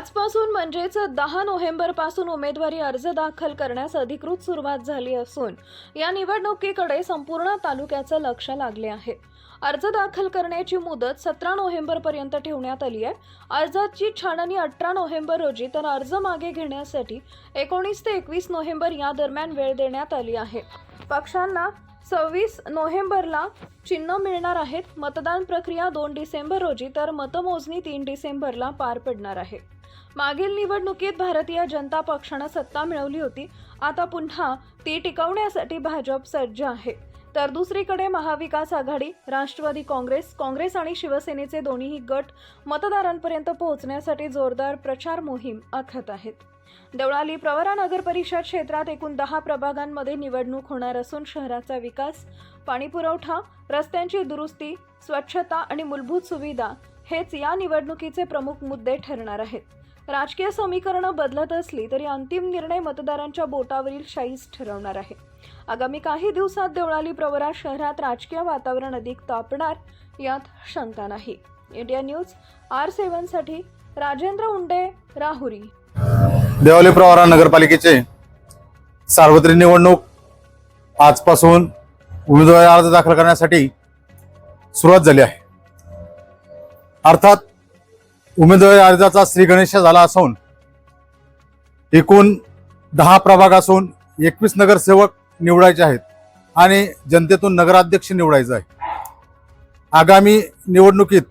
आजपासून म्हणजेच दहा नोव्हेंबरपासून उमेदवारी अर्ज दाखल करण्यास अधिकृत सुरुवात झाली असून या निवडणुकीकडे संपूर्ण तालुक्याचं लक्ष लागले आहे. अर्ज दाखल करण्याची मुदत सतरा नोव्हेंबरपर्यंत ठेवण्यात आली आहे. अर्जाची छाननी अठरा नोव्हेंबर रोजी तर अर्ज मागे घेण्यासाठी एकोणीस ते एकवीस नोव्हेंबर या दरम्यान वेळ देण्यात आली आहे. पक्षांना सव्वीस नोव्हेंबरला चिन्ह मिळणार आहेत. मतदान प्रक्रिया दोन डिसेंबर रोजी तर मतमोजणी तीन डिसेंबरला पार पडणार आहे. मागील निवडणुकीत भारतीय जनता पक्षानं सत्ता मिळवली होती. आता पुन्हा ती टिकवण्यासाठी भाजप सज्ज आहे. तर दुसरीकडे महाविकास आघाडी राष्ट्रवादी काँग्रेस काँग्रेस आणि शिवसेनेचे दोन्हीही गट मतदारांपर्यंत पोहोचण्यासाठी जोरदार प्रचार मोहीम आखत आहेत. देवळाली प्रवरा नगर परिषद क्षेत्रात एकूण दहा प्रभागांमध्ये निवडणूक होणार असून शहराचा विकास पाणीपुरवठा रस्त्यांची दुरुस्ती स्वच्छता आणि मूलभूत सुविधा हेच या निवडणुकीचे प्रमुख मुद्दे ठरणार आहेत. राजकीय समीकरणं बदलत असली तरी अंतिम निर्णय मतदारांच्या बोटावरील शाईच ठरवणार आहे. आगामी काही दिवसात देवळाली प्रवरा शहरात राजकीय वातावरण अधिक तापणार यात शंका नाही. इंडिया न्यूज आर सेव्हनसाठी राजेंद्र उंडे राहुरी. देवाली प्रवरा नगरपालिकेचे सार्वत्रिक निवडणूक आजपासून उमेदवारी अर्ज दाखल करण्यासाठी सुरुवात झाली आहे. अर्थात उमेदवारी अर्जाचा श्री गणेश झाला असून एकूण दहा प्रभाग असून एकवीस नगरसेवक निवडायचे आहेत आणि जनतेतून नगराध्यक्ष निवडायचं आहे. आगामी निवडणुकीत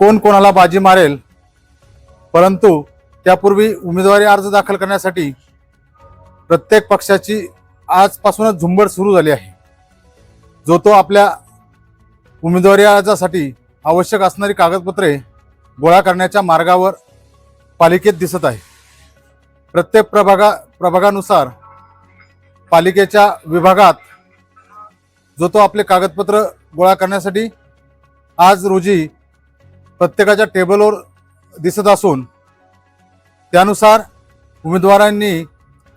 कोण कोणाला बाजी मारेल परंतु त्यापूर्वी उमेदवारी अर्ज दाखल करण्यासाठी प्रत्येक पक्षाची आजपासूनच झुंबड सुरू झाली आहे. जो तो आपल्या उमेदवारी अर्जासाठी आवश्यक असणारी कागदपत्रे गोळा करण्याच्या मार्गावर पालिकेत दिसत आहे. प्रत्येक प्रभागा प्रभागानुसार पालिकेच्या विभागात जो तो आपले कागदपत्र गोळा करण्यासाठी आज रोजी प्रत्येकाच्या टेबलवर दिसत असून त्यानुसार उमेदवारांनी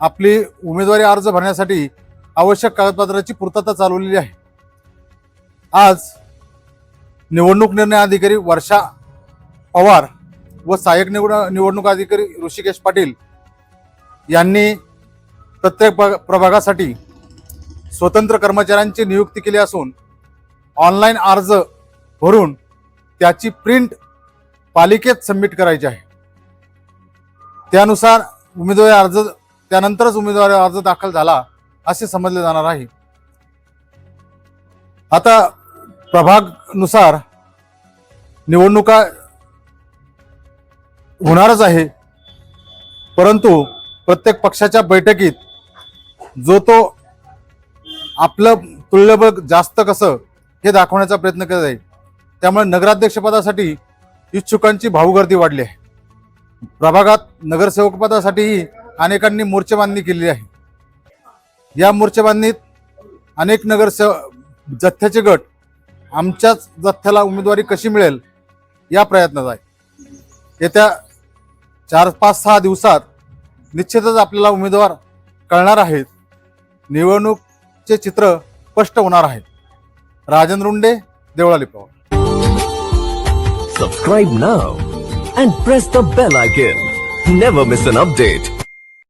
आपली उमेदवारी अर्ज भरण्यासाठी आवश्यक कागदपत्राची पूर्तता चालवलेली आहे. आज निवडणूक निर्णय अधिकारी वर्षा पवार व सहाय्यक निवड निवडणूक अधिकारी ऋषिकेश पाटील यांनी प्रत्येक प्रभागासाठी स्वतंत्र कर्मचाऱ्यांची नियुक्ती केली असून ऑनलाईन अर्ज भरून त्याची प्रिंट पालिकेत सबमिट करायची आहे. त्यानुसार उमेदवारी अर्ज त्यानंतरच उमेदवारी अर्ज दाखल झाला असे समजले जाणार आहे. आता प्रभागनुसार निवडणुका होणारच आहे. परंतु प्रत्येक पक्षाच्या बैठकीत जो तो आपलं तुल्यबळ जास्त कसं हे दाखवण्याचा प्रयत्न केला जाईल त्यामुळे नगराध्यक्षपदासाठी इच्छुकांची भाऊगर्दी वाढली आहे. प्रभागात नगरसेवकपदासाठीही अनेकांनी मोर्चेबांधणी केलेली आहे. या मोर्चेबांधणीत अनेक नगरसेव जथ्याचे गट आमच्याच जथ्याला उमेदवारी कशी मिळेल या प्रयत्नात आहे. येत्या चार पाच सहा दिवसात निश्चितच आपल्याला उमेदवार कळणार आहेत. निवडणूकचे चित्र स्पष्ट होणार आहे Rajan Runde Deolali Pawar. Subscribe now and press the bell icon never miss an update